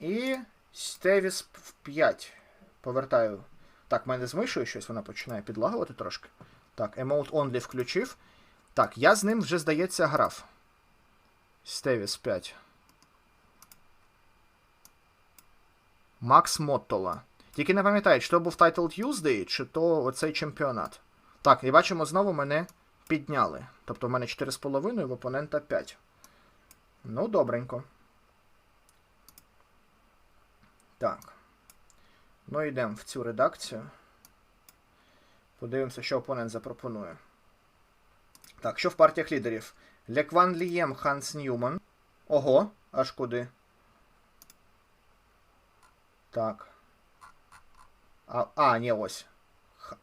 І Стевіс в 5. Повертаю. Так, в мене з мишою щось вона починає підлагувати трошки. Так, Emote Only включив. Так, я з ним вже, здається, грав. Стевіс 5. Макс Моттола. Тільки не пам'ятаю, чи то був Title Tuesday, чи то оцей чемпіонат. Так, і бачимо, знову мене підняли. Тобто в мене 4,5, в опонента 5. Ну, добренько. Так. Ну, йдемо в цю редакцію. Подивимося, що опонент запропонує. Так, що в партіях лідерів? Лекван Лієм, Ханс Ньюман. Ого, аж куди. Так. А, а ні, ось. Х...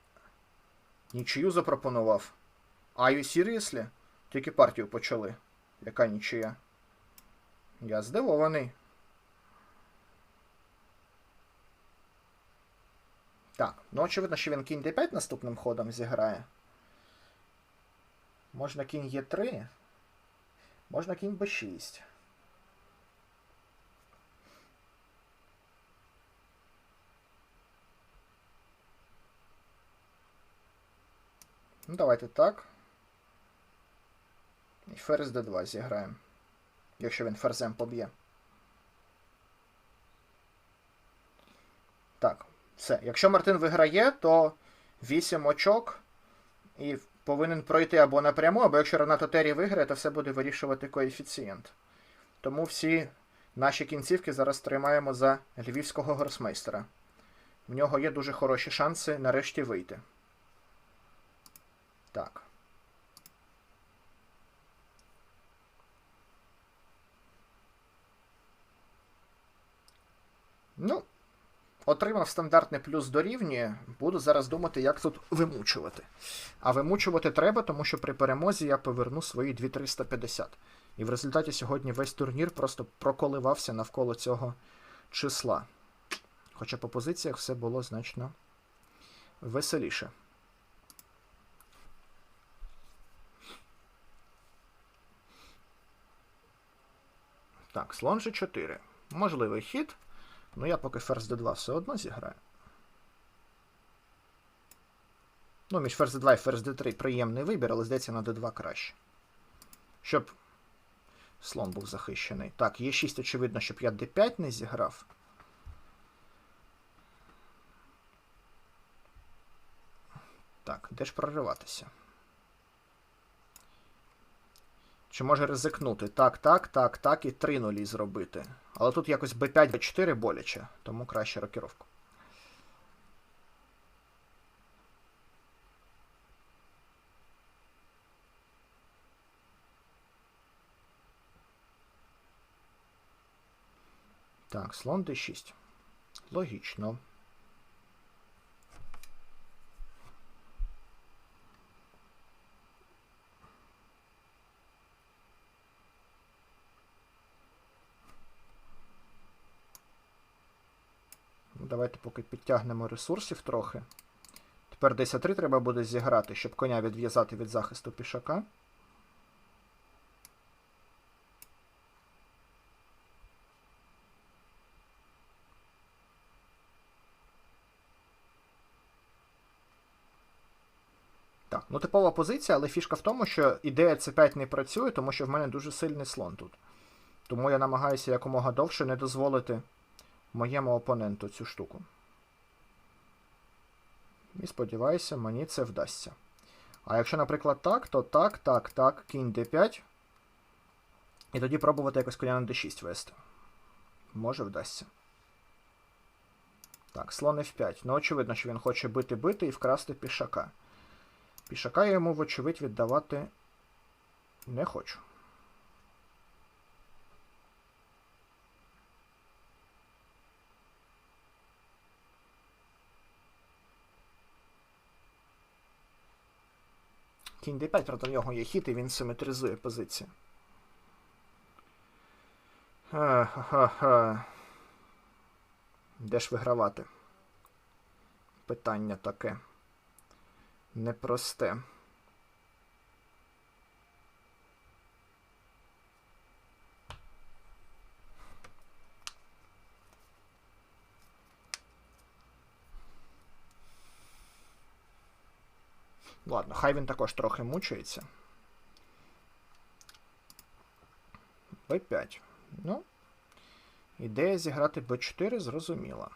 Нічию запропонував. Are you seriously? Тільки партію почали. Яка нічия? Я здивований. Так, ну очевидно, що він кінь d5 наступним ходом зіграє. Можна кінь Е3. Можна кінь b6. Ну, давайте так. І ферзь d2 зіграємо. Якщо він ферзем поб'є. Так, все. Якщо Мартин виграє, то 8 очок і повинен пройти або напряму, або якщо Ренато Террі виграє, то все буде вирішувати коефіцієнт. Тому всі наші кінцівки зараз тримаємо за львівського гросмейстера. В нього є дуже хороші шанси нарешті вийти. Так. Ну, отримав стандартний плюс дорівнює. Буду зараз думати, як тут вимучувати. А вимучувати треба, тому що при перемозі я поверну свої 2350. І в результаті сьогодні весь турнір просто проколивався навколо цього числа. Хоча по позиціях все було значно веселіше. Так, слон G4. Можливий хід. Ну я поки ферзь d2 все одно зіграю. Ну, між ферзь d2 і ферзь d3 приємний вибір, але здається на d2 краще. Щоб слон був захищений. Так, є 6, очевидно, щоб я d5 не зіграв. Так, де ж прориватися? Чи може ризикнути? Так, так, так, так, і 3 нулі зробити. Але тут якось b5, b4 боляче, тому краще рокіровку. Так, слон d6. Логічно. Давайте поки підтягнемо ресурсів трохи. Тепер 10-3 треба буде зіграти, щоб коня відв'язати від захисту пішака. Так, ну типова позиція, але фішка в тому, що ідея C5 не працює, тому що в мене дуже сильний слон тут. Тому я намагаюся якомога довше не дозволити моєму опоненту цю штуку. І сподіваюся, мені це вдасться. А якщо, наприклад, так, то так, так, так, кінь d5. І тоді пробувати якось коня на d6 вести. Може вдасться. Так, слон f5. Ну, очевидно, що він хоче бити-бити і вкрасти пішака. Пішака я йому, вочевидь, віддавати не хочу. Кінь d5, проти нього є хід, і він симетризує позицію. Де ж вигравати? Питання таке. Непросте. Ладно, хай він також трохи мучається. Б5. Ну, ідея зіграти Б4 зрозуміла.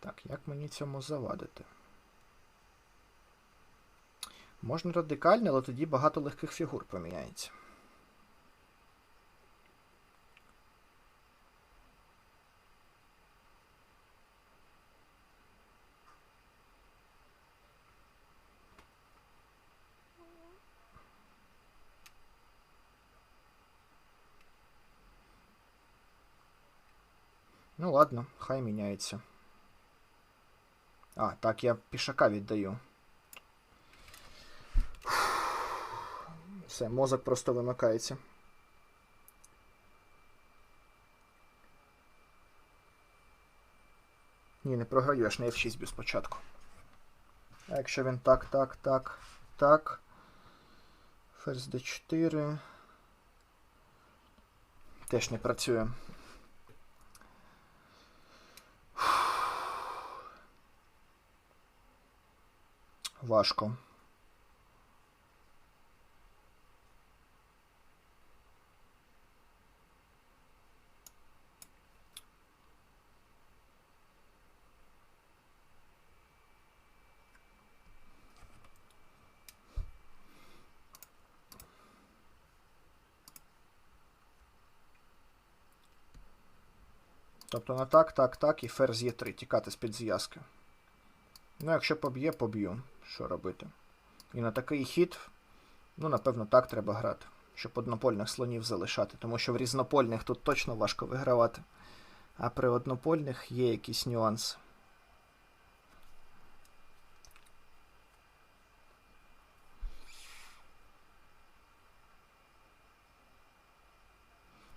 Так, як мені цьому завадити? Можна радикально, але тоді багато легких фігур поміняється. Ну ладно, хай міняється. А, так, я пішака віддаю. Все, мозок просто вимикається. Ні, не програю, ж на F6 б'ю спочатку. А якщо він так, так, так, так. Ферзь D4. Теж не працює. Важко. Тобто на так, так, так і ферзь є 3 тікати з-під зв'язки. Ну, якщо поб'є, поб'ю. Що робити? І на такий хід, ну, напевно, так треба грати, щоб однопольних слонів залишати, тому що в різнопольних тут точно важко вигравати. А при однопольних є якісь нюанси.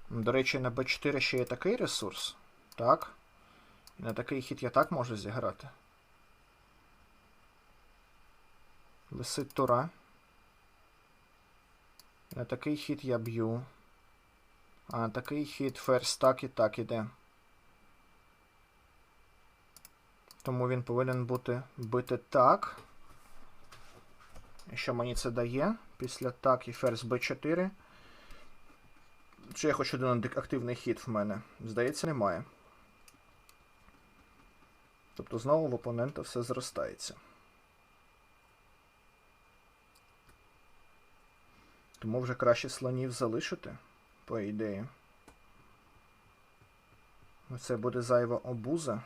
До речі, на b4 ще є такий ресурс. Так. На такий хід я так можу зіграти. Висить тура. На такий хід я б'ю. А на такий хід ферзь так і так іде. Тому він повинен бути бити так. І що мені це дає? Після так і ферзь b4. Чи я хочу один активний хід в мене? Здається, немає. Тобто знову в опонента все зростається. Тому вже краще слонів залишити, по ідеї. Це буде зайва обуза.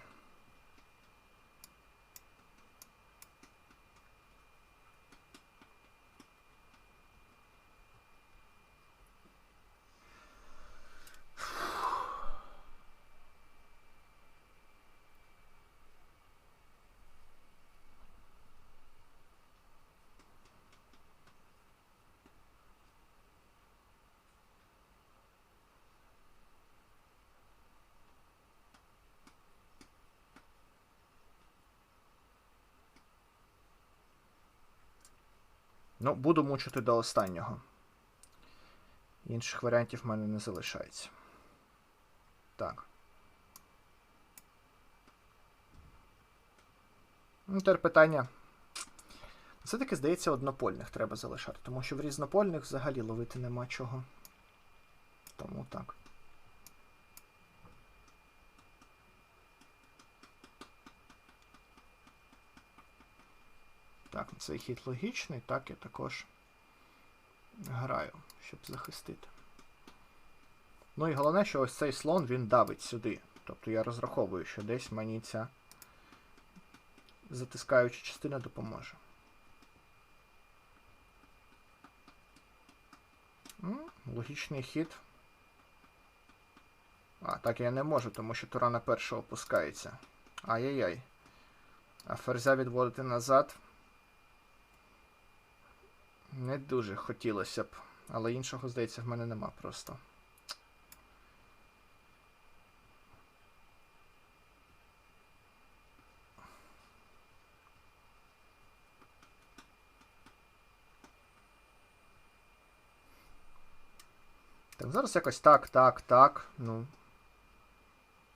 Ну, буду мучити до останнього. Інших варіантів в мене не залишається. Так. Ну, тепер питання. Все-таки, здається, однопольних треба залишати, тому що в різнопольних взагалі ловити нема чого. Тому так. Так, цей хід логічний, так я також граю, щоб захистити. Ну і головне, що ось цей слон він давить сюди. Тобто я розраховую, що десь мені ця затискаюча частина допоможе. Логічний хід. А, так я не можу, тому що тура на першу опускається. Ай-яй-яй. А ферзя відводити назад. Не дуже хотілося б, але іншого, здається, в мене нема просто. Так, зараз якось так, так, так. Ну.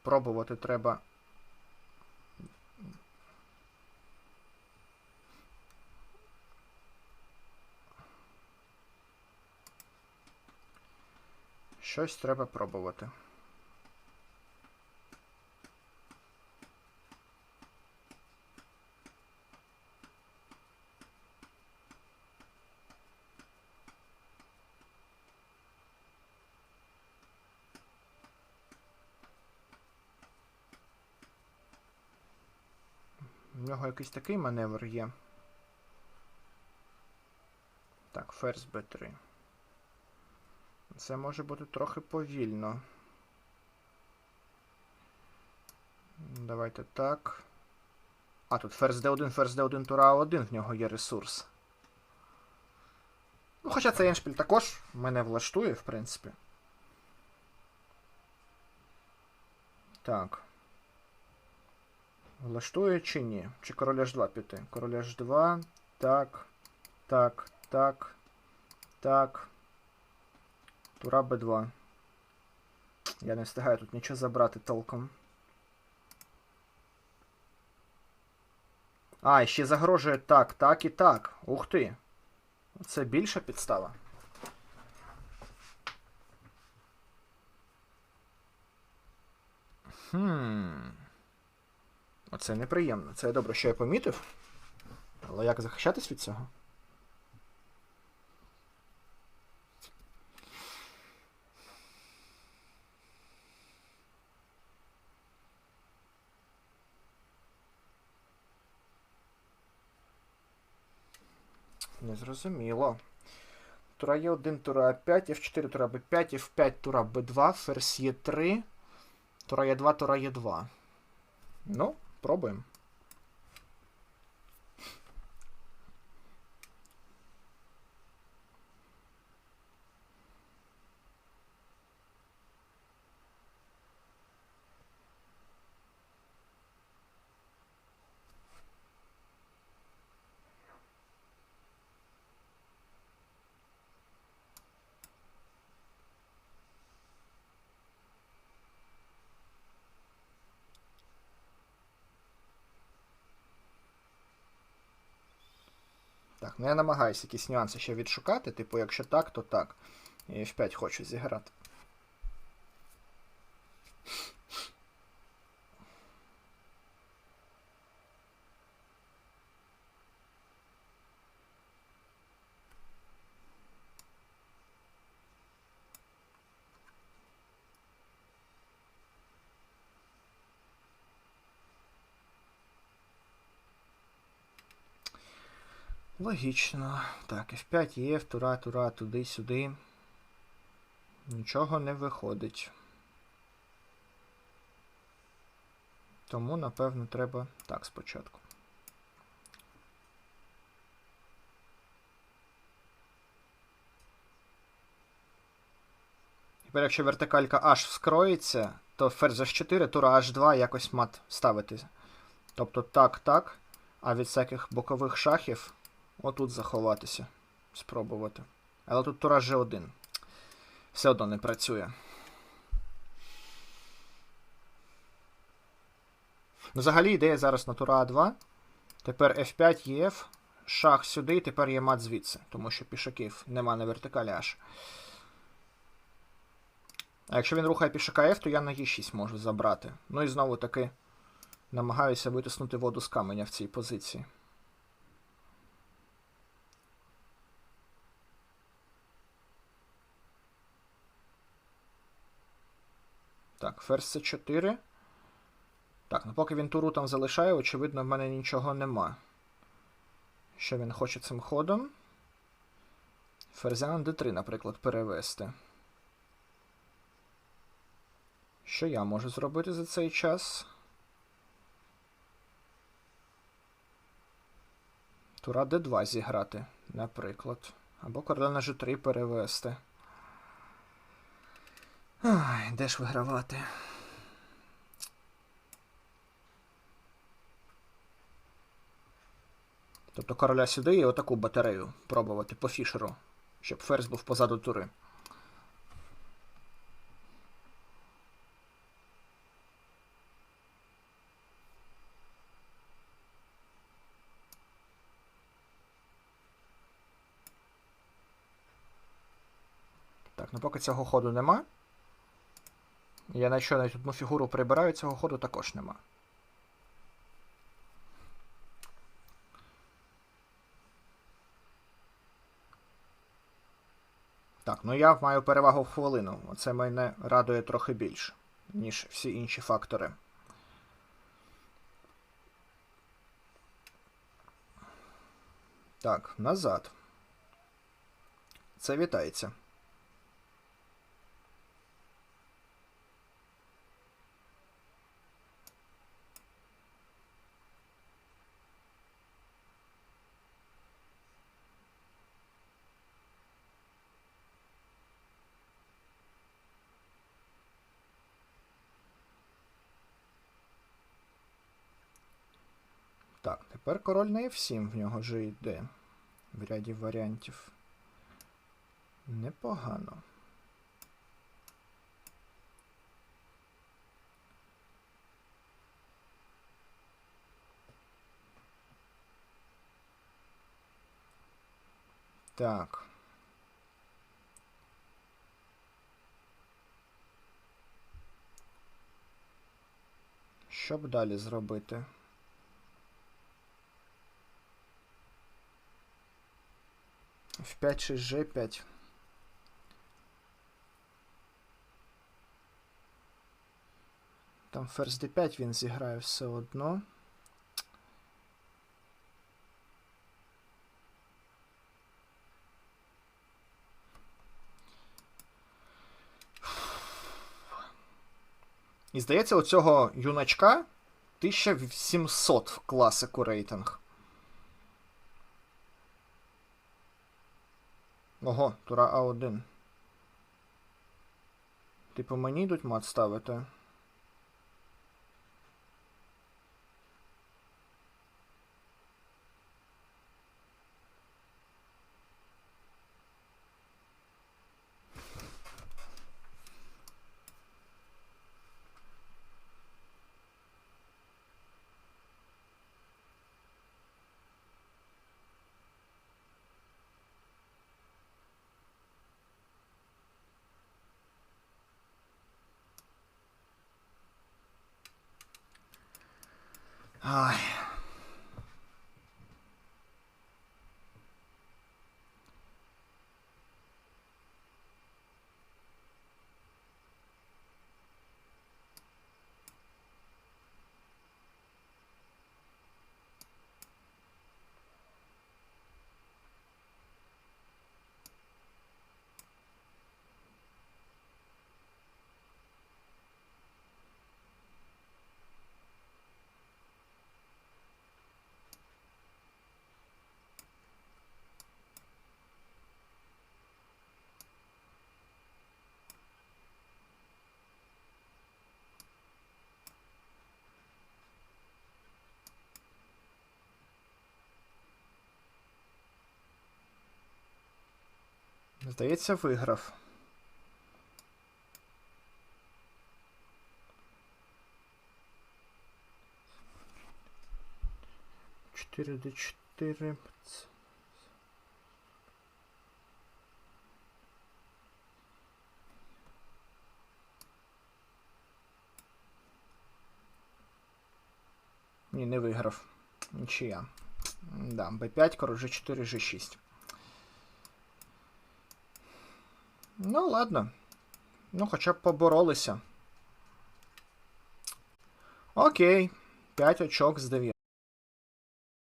Пробувати треба Щось треба пробувати. У нього якийсь такий маневр є. Так, ферзь b3. Це може бути трохи повільно. Давайте так. А, тут ферзь d1, ферзь d1, тура А1, в нього є ресурс. Ну, хоча цей еншпіль також мене влаштує, в принципі. Так. Влаштує чи ні? Чи король H2 піти? Король H2. Так. Так. Так. Так. Тура Б2. Я не встигаю тут нічого забрати толком. А, і ще загрожує так, так і так. Ух ти. Це більша підстава. Хм. Оце неприємно. Це добре, що я помітив. Але як захищатись від цього? Незрозуміло. Тура є 1, тура 5, F4, тура Б5, F5, тура Б2, ферзь є 3, тура є 2, тура є 2. Ну, пробуємо. Так, ну я намагаюся якісь нюанси ще відшукати. Типу, якщо так, то так. І в 5 хочу зіграти. Логічно. Так, F5 є, тура, тура, туди-сюди. Нічого не виходить. Тому, напевно, треба так спочатку. Тепер, якщо вертикалька H вскроїться, то ферзь H4, тура H2 якось мат ставити. Тобто так, так. А від всяких бокових шахів отут заховатися. Спробувати. Але тут тура G1. Все одно не працює. Ну, взагалі ідея зараз на тура А2. Тепер F5 ЄФ, шах сюди, і тепер є мат звідси, тому що пішаків нема на вертикалі аж. А якщо він рухає пішака F, то я на Е6 можу забрати. Ну і знову таки намагаюся витиснути воду з каменя в цій позиції. Так, ферзь С4. Так, ну поки він туру там залишає, очевидно, в мене нічого нема. Що він хоче цим ходом? Ферзя на d3, наприклад, перевести. Що я можу зробити за цей час? Тура d2 зіграти, наприклад. Або король на g3 перевести. Ай, де ж вигравати? Тобто короля сюди і отаку батарею пробувати по фішеру, щоб ферзь був позаду тури. Так, ну поки цього ходу немає. Я на що навіть одну фігуру прибираю, цього ходу також нема. Так, ну я маю перевагу в хвилину. Оце мене радує трохи більше, ніж всі інші фактори. Так, назад. Це вітається. Так, тепер король на F7 в нього вже йде. В ряді варіантів. Непогано. Так. Що б далі зробити? В 5 6 G5. Там ферзь d5 він зіграє все одно. І здається, у цього юначка 1700 в класику рейтинг. Ого, тура А1. Типу мені йдуть мат ставити. Ай. Здається, виграв. Чотири до чотири. Ні, не виграв. Нічия. Да, Б5, король G4, G6. Ну, ладно. Ну, хоча б поборолися. Окей. 5 очок з 9.